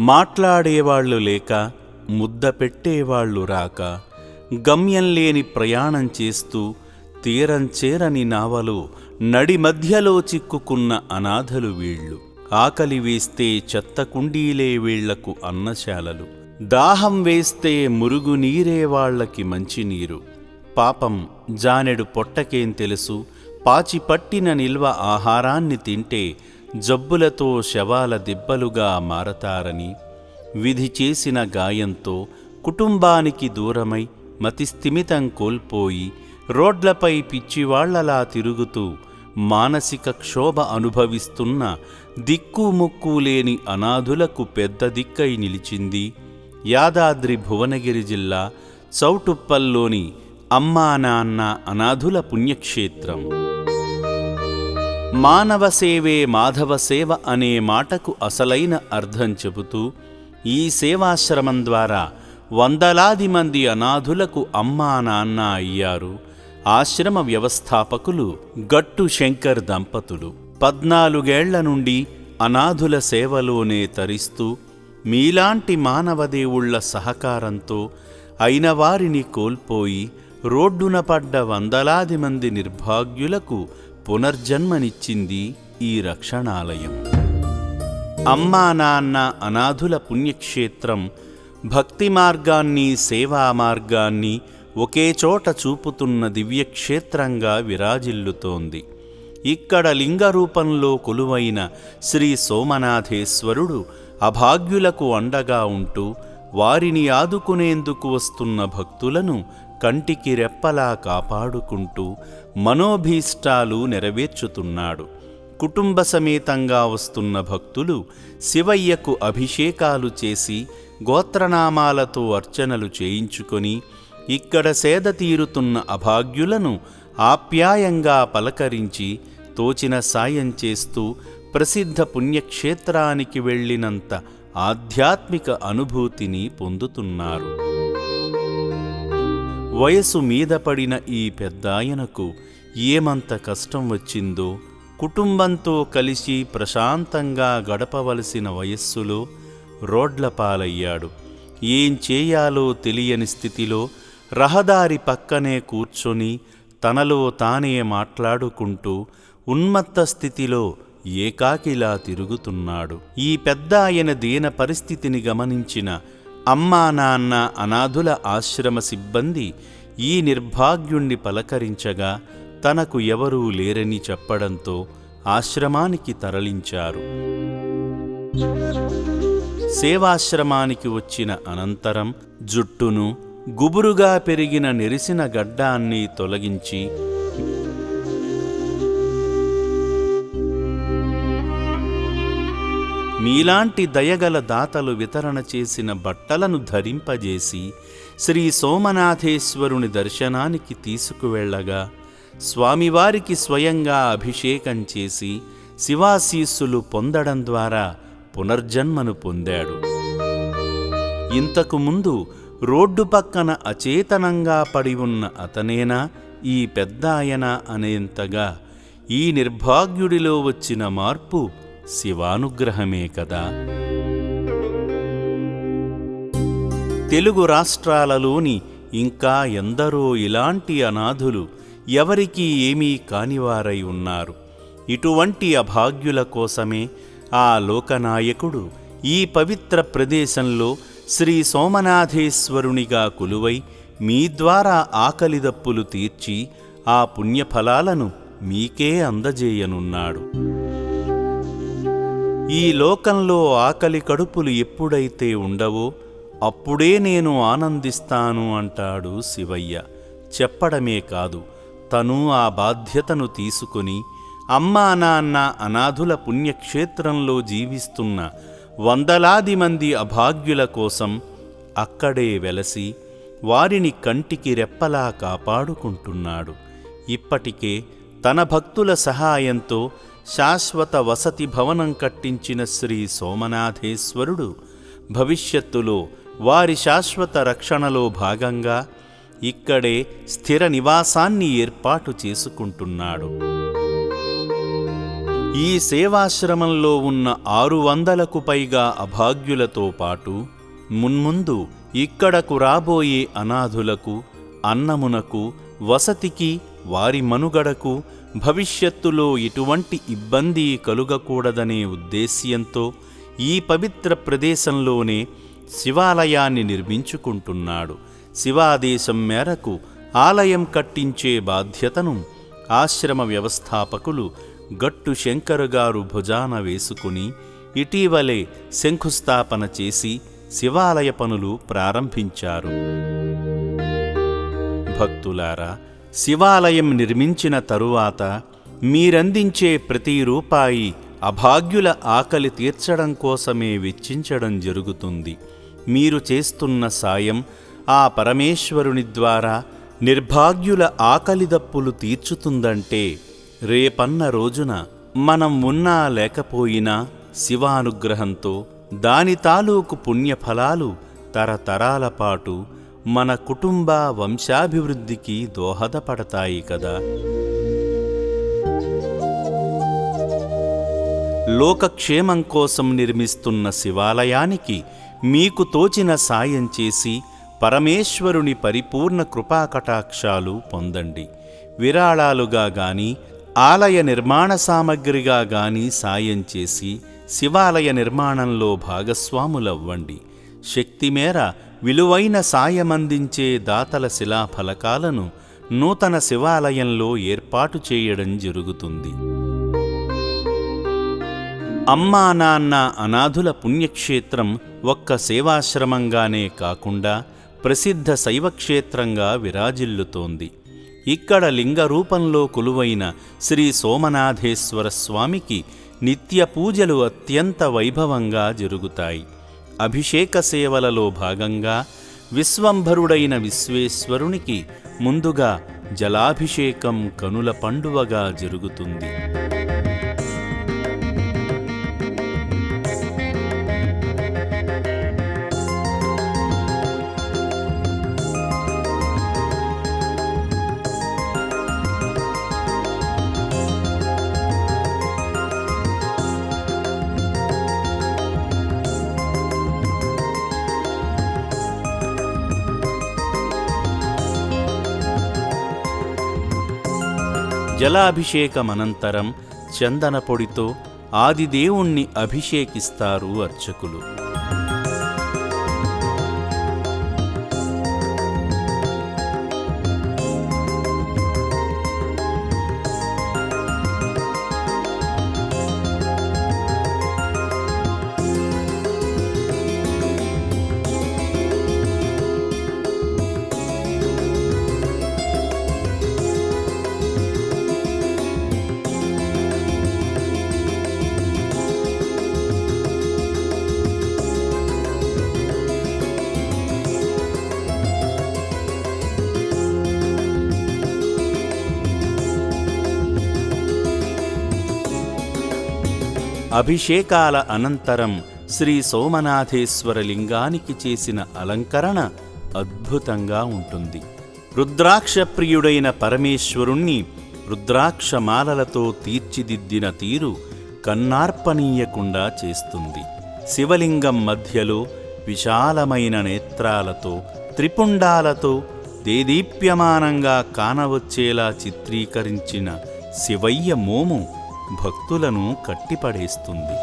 మాట్లాడేవాళ్ళు లేక ముద్ద పెట్టేవాళ్ళు రాక గమ్యం లేని ప్రయాణం చేస్తూ తీరం చేరని నావలో నడి మధ్యలో చిక్కుకున్న అనాథలు వీళ్ళు. ఆకలి వేస్తే చెత్త కుండీలే వీళ్ళకు అన్నశాలలు. దాహం వేస్తే మురుగునీరే వాళ్ళకి మంచినీరు. పాపం జానెడు పొట్టకేం తెలుసు? పాచి పట్టిన నిల్వ ఆహారాన్ని తింటే జబ్బులతో శవాల దిబ్బలుగా మారతారని విధి చేసిన గాయంతో కుటుంబానికి దూరమై మతిస్థిమితం కోల్పోయి రోడ్లపై పిచ్చివాళ్ళలా తిరుగుతూ మానసిక క్షోభ అనుభవిస్తున్న దిక్కుముక్కు లేని అనాథులకు పెద్ద దిక్కై నిలిచింది యాదాద్రి భువనగిరి జిల్లా చౌటుప్పల్లోని అమ్మా నాన్న అనాథుల పుణ్యక్షేత్రం. మానవ సేవే మాధవ సేవ అనే మాటకు అసలైన అర్థం చెబుతూ ఈ సేవాశ్రమం ద్వారా వందలాది మంది అనాథులకు అమ్మా నాన్న అయ్యారు. ఆశ్రమ వ్యవస్థాపకులు గట్టు శంకర్ దంపతులు. పద్నాలుగేళ్ళ నుండి అనాథుల సేవలోనే తరిస్తూ మీలాంటి మానవదేవుళ్ళ సహకారంతో అయిన వారిని కోల్పోయి రోడ్డున పడ్డ వందలాది మంది నిర్భాగ్యులకు పునర్జన్మనిచ్చింది ఈ రక్షణాలయం. అమ్మా నాన్న అనాథుల పుణ్యక్షేత్రం భక్తి మార్గాన్ని సేవా మార్గాన్ని ఒకే చోట చూపుతున్న దివ్యక్షేత్రంగా విరాజిల్లుతోంది. ఇక్కడ లింగ రూపంలో కొలువైన శ్రీ సోమనాథేశ్వరుడు అభాగ్యులకు అండగా ఉంటూ వారిని ఆదుకునేందుకు వస్తున్న భక్తులను కంటికి రెప్పలా కాపాడుకుంటూ మనోభీష్టాలు నెరవేర్చుతున్నాడు. కుటుంబ సమేతంగా వస్తున్న భక్తులు శివయ్యకు అభిషేకాలు చేసి గోత్రనామాలతో అర్చనలు చేయించుకొని ఇక్కడ సేద తీరుతున్న అభాగ్యులను ఆప్యాయంగా పలకరించి తోచిన సాయం చేస్తూ ప్రసిద్ధ పుణ్యక్షేత్రానికి వెళ్ళినంత ఆధ్యాత్మిక అనుభూతిని పొందుతున్నారు. వయసు మీద పడిన ఈ పెద్దాయనకు ఏమంత కష్టం వచ్చిందో కుటుంబంతో కలిసి ప్రశాంతంగా గడపవలసిన వయస్సులో రోడ్ల పాలయ్యాడు ఏం చేయాలో తెలియని స్థితిలో రహదారి పక్కనే కూర్చొని తనలో తానే మాట్లాడుకుంటూ ఉన్మత్త స్థితిలో ఏకాకిలా తిరుగుతున్నాడు. ఈ పెద్ద ఆయన దీన పరిస్థితిని గమనించిన అమ్మా నాన్న అనాథుల ఆశ్రమ సిబ్బంది ఈ నిర్భాగ్యుణ్ణి పలకరించగా తనకు ఎవరూ లేరని చెప్పడంతో ఆశ్రమానికి తరలించారు. సేవాశ్రమానికి వచ్చిన అనంతరం జుట్టును గుబురుగా పెరిగిన నెరిసిన గడ్డాన్ని తొలగించి మీలాంటి దయగల దాతలు వితరణ చేసిన బట్టలను ధరింపజేసి శ్రీ సోమనాథేశ్వరుని దర్శనానికి తీసుకువెళ్ళగా స్వామివారికి స్వయంగా అభిషేకం చేసి శివాశీస్సులు పొందడం ద్వారా పునర్జన్మను పొందాడు. ఇంతకుముందు రోడ్డు పక్కన అచేతనంగా పడి ఉన్న అతనేనా ఈ పెద్దాయన అనేంతగా ఈ నిర్భాగ్యుడిలో వచ్చిన మార్పు శివానుగ్రహమే కదా. తెలుగు రాష్ట్రాలలోని ఇంకా ఎందరో ఇలాంటి అనాథులు ఎవరికీ ఏమీ కానివారై ఉన్నారు. ఇటువంటి అభాగ్యుల కోసమే ఆ లోకనాయకుడు ఈ పవిత్ర ప్రదేశంలో శ్రీ సోమనాథేశ్వరునిగా కొలువై మీ ద్వారా ఆకలిదప్పులు తీర్చి ఆ పుణ్యఫలాలను మీకే అందజేయనున్నాడు. ఈ లోకంలో ఆకలి కడుపులు ఎప్పుడైతే ఉండవో అప్పుడే నేను ఆనందిస్తాను అంటాడు శివయ్య. చెప్పడమే కాదు తను ఆ బాధ్యతను తీసుకుని అమ్మా నాన్న అనాథుల పుణ్యక్షేత్రంలో జీవిస్తున్న వందలాది మంది అభాగ్యుల కోసం అక్కడే వెలసి వారిని కంటికి రెప్పలా కాపాడుకుంటున్నాడు. ఇప్పటికే తన భక్తుల సహాయంతో శాశ్వత వసతి భవనం కట్టించిన శ్రీ సోమనాథేశ్వరుడు భవిష్యత్తులో వారి శాశ్వత రక్షణలో భాగంగా ఇక్కడే స్థిర నివాసాన్ని ఏర్పాటు చేసుకుంటున్నాడు. ఈ సేవాశ్రమంలో ఉన్న ఆరు వందలకు పైగా అభాగ్యులతో పాటు మున్ముందు ఇక్కడకు రాబోయే అనాథులకు అన్నమునకు వసతికి వారి మనుగడకు భవిష్యత్తులో ఎటువంటి ఇబ్బంది కలుగకూడదనే ఉద్దేశ్యంతో ఈ పవిత్ర ప్రదేశంలోనే శివాలయాన్ని నిర్మించుకుంటున్నాడు. శివాదేశం మేరకు ఆలయం కట్టించే బాధ్యతను ఆశ్రమ వ్యవస్థాపకులు గట్టు శంకర్ గారు భుజాన వేసుకుని ఇటీవలే శంకుస్థాపన చేసి శివాలయ పనులు ప్రారంభించారు. భక్తులారా శివాలయం నిర్మించిన తరువాత మీరందించే ప్రతి రూపాయి అభాగ్యుల ఆకలి తీర్చడం కోసమే వెచ్చించడం జరుగుతుంది. మీరు చేస్తున్న సాయం ఆ పరమేశ్వరుని ద్వారా నిర్భాగ్యుల ఆకలిదప్పులు తీర్చుతుందంటే రేపన్న రోజున మనం ఉన్నా లేకపోయినా శివానుగ్రహంతో దాని తాలూకు పుణ్యఫలాలు తరతరాల పాటు మన కుటుంబ వంశాభివృద్ధికి దోహదపడతాయి కదా. లోకక్షేమం కోసం నిర్మిస్తున్న శివాలయానికి మీకు తోచిన సాయం చేసి పరమేశ్వరుని పరిపూర్ణ కృపాకటాక్షాలు పొందండి. విరాళాలుగా గాని ఆలయ నిర్మాణ సామగ్రిగా గాని సాయం చేసి శివాలయ నిర్మాణంలో భాగస్వాములవ్వండి. శక్తి మేర విలువైన సాయమందించే దాతల శిలాఫలకాలను నూతన శివాలయంలో ఏర్పాటు చేయడం జరుగుతుంది. అమ్మా నాన్న అనాథుల పుణ్యక్షేత్రం ఒక్క సేవాశ్రమంగానే కాకుండా ప్రసిద్ధ శైవక్షేత్రంగా విరాజిల్లుతోంది. ఇక్కడ లింగ రూపంలో కొలువైన శ్రీ సోమనాథేశ్వర స్వామికి నిత్య పూజలు అత్యంత వైభవంగా జరుగుతాయి. అభిషేక సేవలలో భాగంగా విశ్వంభరుడైన విశ్వేశ్వరునికి ముందుగా జలాభిషేకం కనుల పండువగా జరుగుతుంది. జలాభిషేకమనంతరం చందన పొడితో ఆదిదేవుణ్ణి అభిషేకిస్తారు అర్చకులు. అభిషేకాల అనంతరం శ్రీ సోమనాథేశ్వర లింగానికి చేసిన అలంకరణ అద్భుతంగా ఉంటుంది. రుద్రాక్ష ప్రియుడైన పరమేశ్వరుణ్ణి రుద్రాక్షమాలలతో తీర్చిదిద్దిన తీరు కన్నార్పనీయకుండా చేస్తుంది. శివలింగం మధ్యలో విశాలమైన నేత్రాలతో త్రిపుండాలతో దేదీప్యమానంగా కానవచ్చేలా చిత్రీకరించిన శివయ్య మోము భక్తులను కట్టిపడేస్తుంది.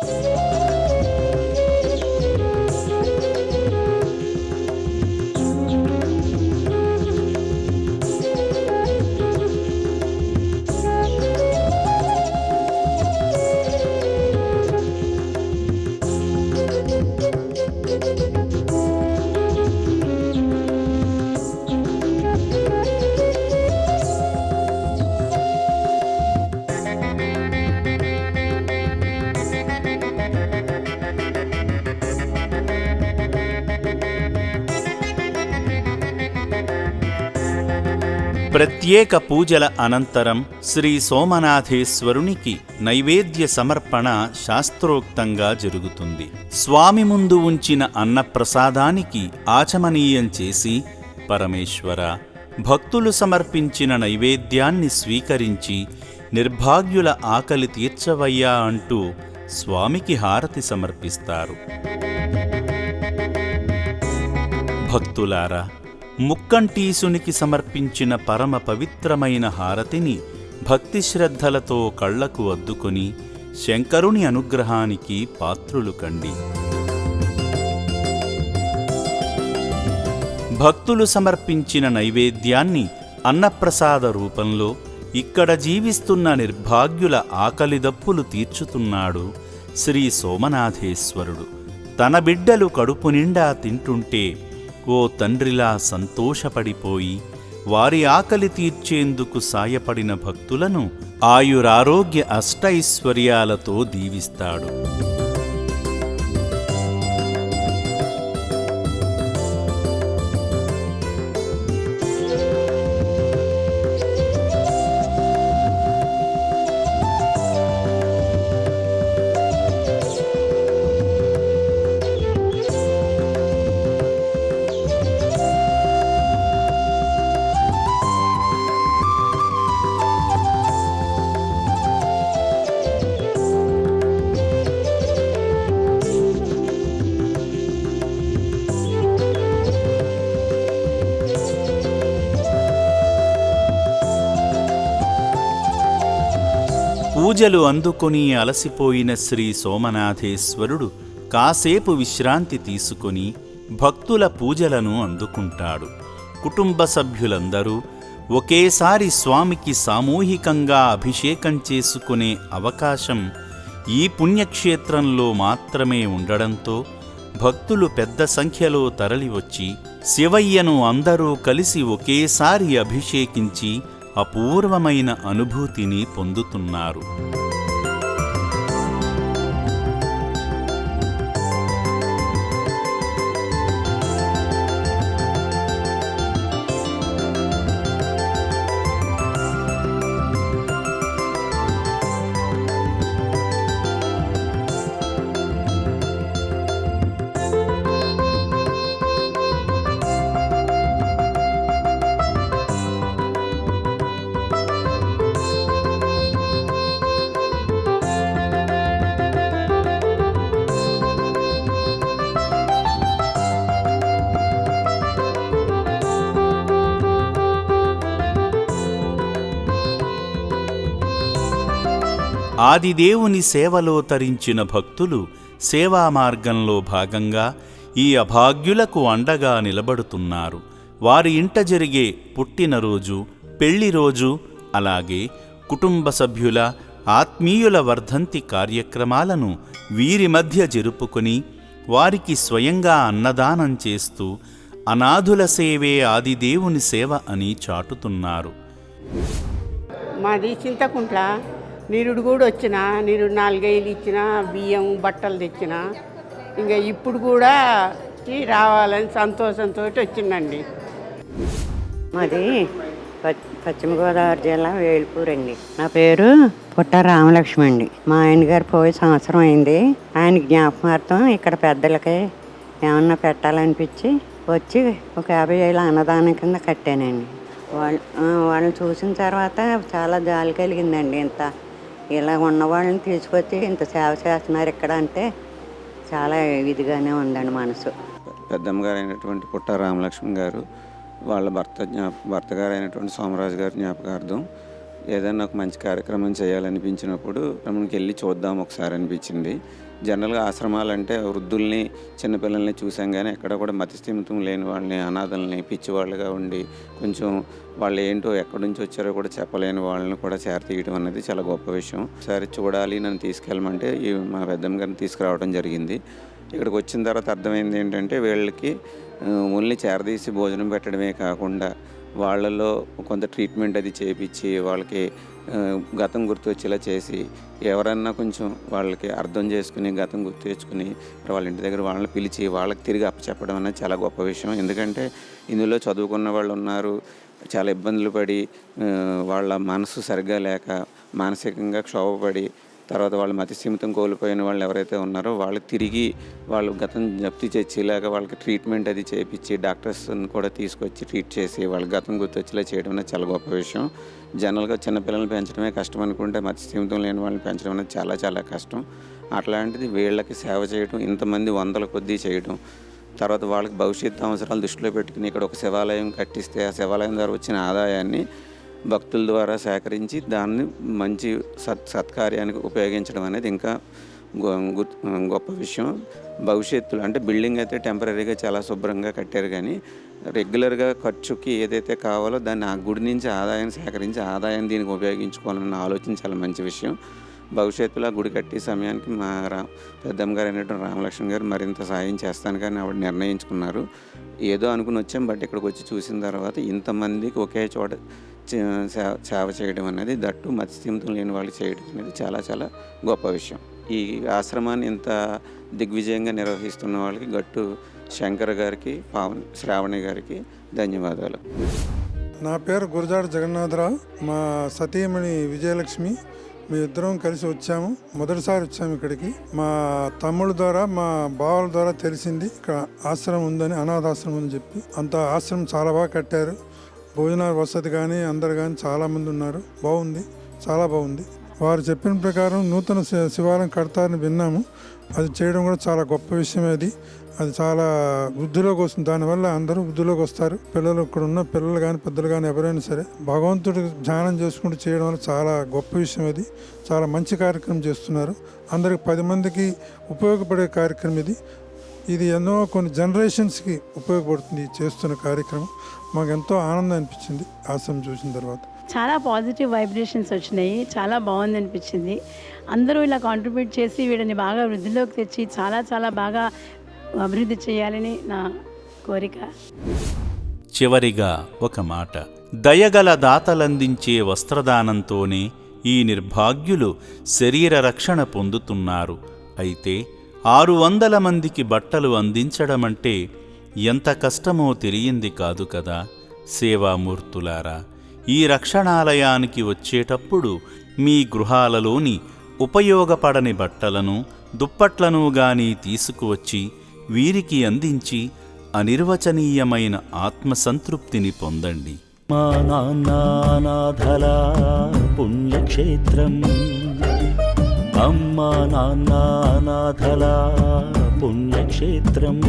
ప్రత్యేక పూజల అనంతరం శ్రీ సోమనాథేశ్వరునికి నైవేద్య సమర్పణ శాస్త్రోక్తంగా జరుగుతుంది. స్వామి ముందు ఉంచిన అన్నప్రసాదానికి ఆచమనీయం చేసి పరమేశ్వర భక్తులు సమర్పించిన నైవేద్యాన్ని స్వీకరించి నిర్భాగ్యుల ఆకలి తీర్చవయ్యా అంటూ స్వామికి హారతి సమర్పిస్తారు. భక్తులారా ముక్కంటీసునికి సమర్పించిన పరమ పవిత్రమైన హారతిని భక్తి శ్రద్ధలతో కళ్ళకు అద్దుకొని శంకరుని అనుగ్రహానికి పాత్రులు కండి. భక్తులు సమర్పించిన నైవేద్యాన్ని అన్నప్రసాద రూపంలో ఇక్కడ జీవిస్తున్న నిర్భాగ్యుల ఆకలిదప్పులు తీర్చుతున్నాడు శ్రీ సోమనాథేశ్వరుడు. తన బిడ్డలు కడుపు నిండా తింటుంటే ఓ తండ్రిలా సంతోషపడిపోయి వారి ఆకలి తీర్చేందుకు సాయపడిన భక్తులను ఆయురారోగ్య అష్టైశ్వర్యాలతో దీవిస్తాడు. పూజలు అందుకొని అలసిపోయిన శ్రీ సోమనాథేశ్వరుడు కాసేపు విశ్రాంతి తీసుకొని భక్తుల పూజలను అందుకుంటాడు. కుటుంబ సభ్యులందరూ ఒకేసారి స్వామికి సామూహికంగా అభిషేకం చేసుకునే అవకాశం ఈ పుణ్యక్షేత్రంలో మాత్రమే ఉండడంతో భక్తులు పెద్ద సంఖ్యలో తరలివచ్చి శివయ్యను అందరూ కలిసి ఒకేసారి అభిషేకించి అపూర్వమైన అనుభూతిని పొందుతున్నారు. ఆదిదేవుని సేవలో తరించిన భక్తులు సేవా మార్గంలో భాగంగా ఈ అభాగ్యులకు అండగా నిలబడుతున్నారు. వారి ఇంట జరిగే పుట్టినరోజు పెళ్ళి రోజు అలాగే కుటుంబ సభ్యుల ఆత్మీయుల వర్ధంతి కార్యక్రమాలను వీరి మధ్య జరుపుకొని వారికి స్వయంగా అన్నదానం చేస్తూ అనాథుల సేవే ఆదిదేవుని సేవ అని చాటుతున్నారు. మాది చింతకుంట్ల. నిరుడు కూడా వచ్చిన నిరుడు నాలుగైదు ఇచ్చిన బియ్యం బట్టలు తెచ్చిన ఇంకా ఇప్పుడు కూడా రావాలని సంతోషంతో వచ్చిందండి. మాది ప- పశ్చిమ గోదావరి జిల్లా వేల్పూర్ అండి నా పేరు పుట్ట రామలక్ష్మి అండి. మా ఆయన గారు పోయి సంవత్సరం అయింది. ఆయన జ్ఞాపకార్థం ఇక్కడ పెద్దలకి ఏమన్నా పెట్టాలనిపించి వచ్చి ఒక యాభై వేల అన్నదానం కింద కట్టానండి. వాళ్ళు వాళ్ళని చూసిన తర్వాత చాలా జాలి కలిగిందండి ఇంత. ఇలా ఉన్న వాళ్ళని తీసుకొచ్చి ఇంత సేవ చేస్తున్నారు ఇక్కడ అంటే చాలా ఇదిగానే ఉందండి మనసు. పెద్దమ్మ గారు అయినటువంటి పుట్ట రామలక్ష్మి గారు వాళ్ళ భర్త జ్ఞాప భర్త గారు అయినటువంటి సోమరాజు గారి జ్ఞాపకార్థం ఏదైనా ఒక మంచి కార్యక్రమం చేయాలనిపించినప్పుడు మనకి వెళ్ళి చూద్దాం ఒకసారి అనిపించింది. జనరల్గా ఆశ్రమాలు అంటే వృద్ధుల్ని చిన్నపిల్లల్ని చూసాం కానీ ఎక్కడ కూడా మతిస్థిమితం లేని వాళ్ళని అనాథల్ని పిచ్చివాళ్ళుగా ఉండి కొంచెం వాళ్ళు ఏంటో ఎక్కడి నుంచి వచ్చారో కూడా చెప్పలేని వాళ్ళని కూడా చేరతీయడం అనేది చాలా గొప్ప విషయం. ఒకసారి చూడాలి నన్ను తీసుకెళ్ళమంటే ఈ మా పెద్దమ్మ గారిని తీసుకురావడం జరిగింది. ఇక్కడికి వచ్చిన తర్వాత అర్థమైంది ఏంటంటే వీళ్ళకి ఓన్లీ చేరదీసి భోజనం పెట్టడమే కాకుండా వాళ్ళలో కొంత ట్రీట్మెంట్ అది చేపించి వాళ్ళకి గతం గుర్తు వచ్చేలా చేసి ఎవరన్నా కొంచెం వాళ్ళకి అర్థం చేసుకుని గతం గుర్తు తెచ్చుకుని వాళ్ళ ఇంటి దగ్గర వాళ్ళని పిలిచి వాళ్ళకి తిరిగి అప్పచెప్పడం అనేది చాలా గొప్ప విషయం. ఎందుకంటే ఇందులో చదువుకున్న వాళ్ళు ఉన్నారు చాలా ఇబ్బందులు పడి వాళ్ళ మనసు సరిగ్గా లేక మానసికంగా క్షోభపడి తర్వాత వాళ్ళు మతి సీమితం కోల్పోయిన వాళ్ళు ఎవరైతే ఉన్నారో వాళ్ళకి తిరిగి వాళ్ళు గతం జప్తి చేసేలాగా వాళ్ళకి ట్రీట్మెంట్ అది చేపించి డాక్టర్స్ని కూడా తీసుకొచ్చి ట్రీట్ చేసి వాళ్ళ గతం గుర్తొచ్చేలా చేయడం అనేది చాలా గొప్ప విషయం. జనరల్గా చిన్నపిల్లల్ని పెంచడమే కష్టం అనుకుంటే మతి సీమితం లేని వాళ్ళని పెంచడం అనేది చాలా చాలా కష్టం. అట్లాంటిది వీళ్ళకి సేవ చేయడం ఇంతమంది వందల కొద్దీ చేయడం తర్వాత వాళ్ళకి భవిష్యత్తు అవసరాలు దృష్టిలో పెట్టుకుని ఇక్కడ ఒక శివాలయం కట్టిస్తే ఆ శివాలయం ద్వారా వచ్చిన ఆదాయాన్ని భక్తుల ద్వారా సేకరించి దాన్ని మంచి సత్ సత్కార్యానికి ఉపయోగించడం అనేది ఇంకా గొ- గొప్ప విషయం. భవిష్యత్తులో అంటే బిల్డింగ్ అయితే టెంపరీగా చాలా శుభ్రంగా కట్టారు కానీ రెగ్యులర్గా ఖర్చుకి ఏదైతే కావాలో దాన్ని ఆ గుడి నుంచి ఆదాయం సేకరించి ఆదాయం దీనికి ఉపయోగించుకోవాలన్న ఆలోచన చాలా మంచి విషయం. భవిష్యత్తులో ఆ గుడి కట్టే సమయానికి మా రా పెద్దమ్మ గారు అయినటువంటి రామలక్ష్మణ్ గారు మరింత సాయం చేస్తాను కానీ ఆవిడ నిర్ణయించుకున్నారు. ఏదో అనుకుని వచ్చాం బట్ ఇక్కడికి వచ్చి చూసిన తర్వాత ఇంతమందికి ఒకే చోట సేవ సేవ చేయడం అనేది దట్టు మత్స్యస్థిమితం లేని వాళ్ళు చేయడం అనేది చాలా చాలా గొప్ప విషయం. ఈ ఆశ్రమాన్ని ఇంత దిగ్విజయంగా నిర్వహిస్తున్న వాళ్ళకి గట్టు శంకర్ గారికి పావన్ శ్రావణి గారికి ధన్యవాదాలు. నా పేరు గురజాడ జగన్నాథరావు. మా సతీమణి విజయలక్ష్మి. మీ ఇద్దరం కలిసి వచ్చాము. మొదటిసారి వచ్చాము ఇక్కడికి. మా తమ్ముడు ద్వారా మా బావల ద్వారా తెలిసింది ఇక్కడ ఆశ్రమం ఉందని అనాథాశ్రమం అని చెప్పి. అంత ఆశ్రమం చాలా బాగా కట్టారు. భోజన వసతి కానీ అందరు కానీ చాలామంది ఉన్నారు. బాగుంది. చాలా బాగుంది. వారు చెప్పిన ప్రకారం నూతన శి- శివాలయం కడతారని విన్నాము. అది చేయడం కూడా చాలా గొప్ప విషయం అది. అది చాలా వృద్ధిలోకి వస్తుంది. దానివల్ల అందరూ వృద్ధిలోకి వస్తారు. పిల్లలు ఇక్కడ ఉన్న పిల్లలు కానీ పెద్దలు కానీ ఎవరైనా సరే భగవంతుడు ధ్యానం చేసుకుంటూ చేయడం వల్ల చాలా గొప్ప విషయం అది చాలా మంచి కార్యక్రమం చేస్తున్నారు. అందరికి పది మందికి ఉపయోగపడే కార్యక్రమం ఇది. ఇది ఎన్నో కొన్ని జనరేషన్స్కి ఉపయోగపడుతుంది చేస్తున్న కార్యక్రమం. మాకు ఎంతో ఆనందం అనిపించింది ఆశ్రమం చూసిన తర్వాత. చాలా పాజిటివ్ వైబ్రేషన్స్ వచ్చినాయి. చాలా బాగుంది అనిపించింది. అందరూ ఇలా కాంట్రిబ్యూట్ చేసి వీడిని బాగా వృద్ధిలోకి తెచ్చి చాలా చాలా బాగా అభివృద్ధి చేయాలని నా కోరిక. చివరిగా ఒక మాట. దయగల దాతలందించే వస్త్రదానంతోనే ఈ నిర్భాగ్యులు శరీర రక్షణ పొందుతున్నారు. అయితే ఆరు వందల మందికి బట్టలు అందించడమంటే ఎంత కష్టమో తెలియంది కాదు కదా సేవామూర్తులారా. ఈ రక్షణాలయానికి వచ్చేటప్పుడు మీ గృహాలలోని ఉపయోగపడని బట్టలను దుప్పట్లను గాని తీసుకువచ్చి వీరికి అందించి అనిర్వచనీయమైన ఆత్మసంతృప్తిని పొందండి. మా నాన్ననాథల పుణ్యక్షేత్రం. అమ్మ నాన్న అనాథల పుణ్యక్షేత్రం.